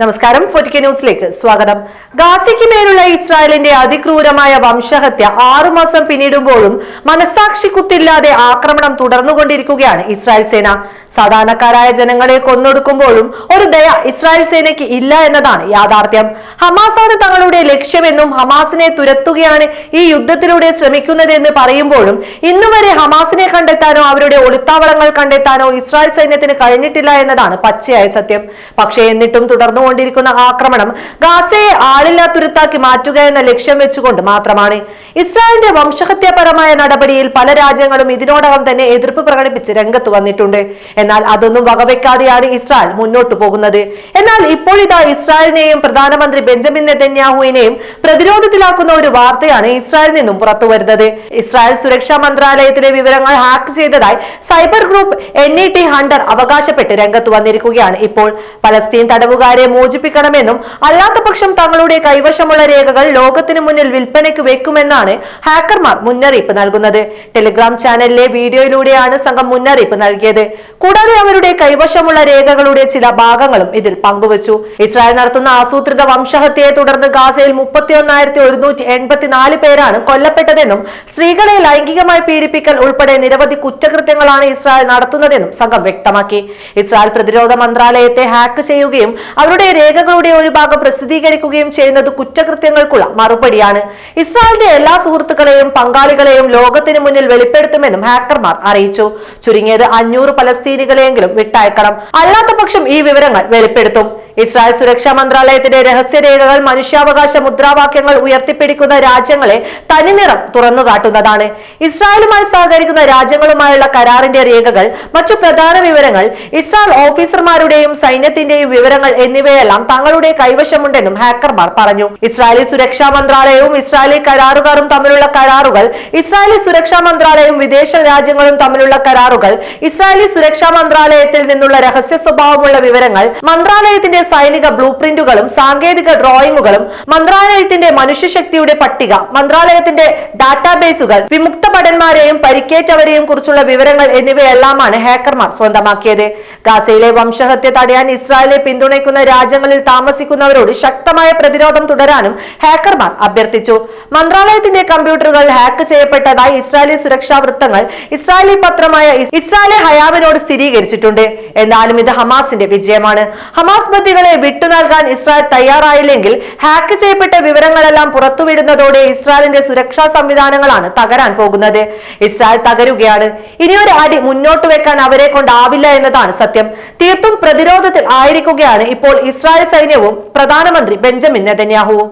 നമസ്കാരം. ഫോർട്ടിക്ക ന്യൂസിലേക്ക് സ്വാഗതം. ഗാസയ്ക്ക് മേലുള്ള ഇസ്രായേലിന്റെ അതിക്രൂരമായ വംശഹത്യ ആറുമാസം പിന്നിടുമ്പോഴും മനസാക്ഷി കുത്തില്ലാതെ ആക്രമണം തുടർന്നുകൊണ്ടിരിക്കുകയാണ് ഇസ്രായേൽ സേന. സാധാരണക്കാരായ ജനങ്ങളെ കൊന്നൊടുക്കുമ്പോഴും ഒരു ദയ ഇസ്രായേൽ സേനയ്ക്ക് ഇല്ല എന്നതാണ് യാഥാർത്ഥ്യം. ഹമാസാണ് തങ്ങളുടെ ലക്ഷ്യമെന്നും ഹമാസിനെ തുരത്തുകയാണ് ഈ യുദ്ധത്തിലൂടെ ശ്രമിക്കുന്നതെന്ന് പറയുമ്പോഴും ഇന്നുവരെ ഹമാസിനെ കണ്ടെത്താനോ അവരുടെ ഒളിത്താവളങ്ങൾ കണ്ടെത്താനോ ഇസ്രായേൽ സൈന്യത്തിന് കഴിഞ്ഞിട്ടില്ല എന്നതാണ് പച്ചയായ സത്യം. പക്ഷേ എന്നിട്ടും തുടർന്നുകൊണ്ടിരിക്കുന്ന ആക്രമണം ഗാസയെ ആളില്ലാ തുരുത്താക്കി മാറ്റുക എന്ന ലക്ഷ്യം വെച്ചുകൊണ്ട് മാത്രമാണ്. ഇസ്രായേലിന്റെ വംശഹത്യാപരമായ നടപടിയിൽ പല രാജ്യങ്ങളും ഇതിനോടകം തന്നെ എതിർപ്പ് പ്രകടിപ്പിച്ച് രംഗത്ത് വന്നിട്ടുണ്ട്. എന്നാൽ അതൊന്നും വകവെക്കാതെയാണ് ഇസ്രായേൽ മുന്നോട്ട് പോകുന്നത്. എന്നാൽ ഇപ്പോഴിതാ ഇസ്രായേലിനെയും പ്രധാനമന്ത്രി ബെഞ്ചമിൻ നെതന്യാഹുവിനെയും പ്രതിരോധത്തിലാക്കുന്ന ഒരു വാർത്തയാണ് ഇസ്രായേലിൽ നിന്നും പുറത്തുവരുന്നത് ഇസ്രായേൽ സുരക്ഷാ മന്ത്രാലയത്തിലെ വിവരങ്ങൾ ഹാക്ക് ചെയ്തതായി cyber group N E T hunter അവകാശപ്പെട്ട് രംഗത്ത് വന്നിരിക്കുകയാണ്. ഇപ്പോൾ പലസ്തീൻ തടവുകാരെ മോചിപ്പിക്കണമെന്നും അല്ലാത്തപക്ഷം തങ്ങളുടെ കൈവശമുള്ള രേഖകൾ ലോകത്തിന് മുന്നിൽ വിൽപ്പനയ്ക്ക് വെക്കുമെന്നാണ് ഹാക്കർമാർ മുന്നറിയിപ്പ് നൽകുന്നത്. ടെലിഗ്രാം ചാനലിലെ വീഡിയോയിലൂടെയാണ് സംഘം മുന്നറിയിപ്പ് നൽകിയത്. കൂടാതെ അവരുടെ കൈവശമുള്ള രേഖകളുടെ ചില ഭാഗങ്ങളും ഇതിൽ പങ്കുവച്ചു. ഇസ്രായേൽ നടത്തുന്ന ആസൂത്രിത വംശഹത്യയെ തുടർന്ന് ഗാസയിൽ മുപ്പത്തിയൊന്നായിരത്തി ഒരുന്നൂറ്റി എൺപത്തിനാല് പേരാണ് കൊല്ലപ്പെട്ടതെന്നും സ്ത്രീകളെ ലൈംഗികമായി പീഡിപ്പിക്കൽ ഉൾപ്പെടെ നിരവധി കുറ്റകൃത്യങ്ങളാണ് ഇസ്രായേൽ നടത്തുന്നതെന്നും സംഘം വ്യക്തമാക്കി. ഇസ്രായേൽ പ്രതിരോധ മന്ത്രാലയത്തെ ഹാക്ക് ചെയ്യുകയും അവരുടെ രേഖകളുടെ ഒരു ഭാഗം പ്രസിദ്ധീകരിക്കുകയും ചെയ്യുന്നത് കുറ്റകൃത്യങ്ങൾക്കുള്ള മറുപടിയാണ്. ഇസ്രായേലിന്റെ എല്ലാ സുഹൃത്തുക്കളെയും പങ്കാളികളെയും ലോകത്തിന് മുന്നിൽ വെളിപ്പെടുത്തുമെന്നും ഹാക്കർമാർ അറിയിച്ചു. ചുരുങ്ങിയത് അഞ്ഞൂറ് പലസ്തീനികളെയെങ്കിലും വിട്ടയക്കണം. അല്ലാത്ത പക്ഷം ഈ വിവരങ്ങൾ വെളിപ്പെടുത്തും. ഇസ്രായേൽ സുരക്ഷാ മന്ത്രാലയത്തിന്റെ രഹസ്യരേഖകൾ മനുഷ്യാവകാശ മുദ്രാവാക്യങ്ങൾ ഉയർത്തിപ്പിടിക്കുന്ന രാജ്യങ്ങളെ തനിനിറം തുറന്നു കാട്ടുന്നതാണ്. ഇസ്രായേലുമായി സഹകരിക്കുന്ന രാജ്യങ്ങളുമായുള്ള കരാറിന്റെ രേഖകൾ മറ്റു പ്രധാന വിവരങ്ങൾ ഇസ്രായേൽ ഓഫീസർമാരുടെയും സൈന്യത്തിന്റെയും വിവരങ്ങൾ എന്നിവയെല്ലാം തങ്ങളുടെ കൈവശമുണ്ടെന്നും ഹാക്കർമാർ പറഞ്ഞു. ഇസ്രായേലി സുരക്ഷാ മന്ത്രാലയവും ഇസ്രായേലി കരാറുകാരും തമ്മിലുള്ള കരാറുകൾ ഇസ്രായേലി സുരക്ഷാ മന്ത്രാലയവും വിദേശ രാജ്യങ്ങളും തമ്മിലുള്ള കരാറുകൾ ഇസ്രായേലി സുരക്ഷാ മന്ത്രാലയത്തിൽ നിന്നുള്ള രഹസ്യ സ്വഭാവമുള്ള വിവരങ്ങൾ മന്ത്രാലയത്തിന്റെ സൈനിക ബ്ലൂ പ്രിന്റുകളും സാങ്കേതിക ഡ്രോയിങ്ങുകളും മന്ത്രാലയത്തിന്റെ മനുഷ്യശക്തിയുടെ പട്ടിക മന്ത്രാലയത്തിന്റെ ഡാറ്റാബേസുകൾ വിമുക്ത ഭടന്മാരെയും പരിക്കേറ്റവരെയും കുറിച്ചുള്ള വിവരങ്ങൾ എന്നിവയെല്ലാമാണ് ഹാക്കർമാർ സ്വന്തമാക്കിയത്. ഗാസയിലെ വംശഹത്യ തടയാൻ ഇസ്രായേലെ പിന്തുണയ്ക്കുന്ന രാജ്യങ്ങളിൽ താമസിക്കുന്നവരോട് ശക്തമായ പ്രതിരോധം തുടരാനും ഹാക്കർമാർ അഭ്യർത്ഥിച്ചു. മന്ത്രാലയത്തിന്റെ കമ്പ്യൂട്ടറുകൾ ഹാക്ക് ചെയ്യപ്പെട്ടതായി ഇസ്രായേലി സുരക്ഷാ വൃത്തങ്ങൾ ഇസ്രായേലി പത്രമായ ഇസ്രായേലി ഹയാമിനോട് സ്ഥിരീകരിച്ചിട്ടുണ്ട്. എന്നാലും ഇത് ഹമാസിന്റെ വിജയമാണ്. ഹമാസ് ബന്ദികളെ വിട്ടു നൽകാൻ ഇസ്രായേൽ തയ്യാറായില്ലെങ്കിൽ ഹാക്ക് ചെയ്യപ്പെട്ട വിവരങ്ങളെല്ലാം പുറത്തുവിടുന്നതോടെ ഇസ്രായേലിന്റെ സുരക്ഷാ സംവിധാനങ്ങളാണ് തകരാൻ പോകുന്നത്. ഇസ്രായേൽ തകരുകയാണ്. ഇനിയൊരു അടി മുന്നോട്ട് വെക്കാൻ അവരെ കൊണ്ടാവില്ല എന്നതാണ് സത്യം. തീർത്തും പ്രതിരോധത്തിൽ ആയിരിക്കുകയാണ് ഇപ്പോൾ ഇസ്രായേൽ സൈന്യവും പ്രധാനമന്ത്രി ബെഞ്ചമിൻ നെതന്യാഹുവും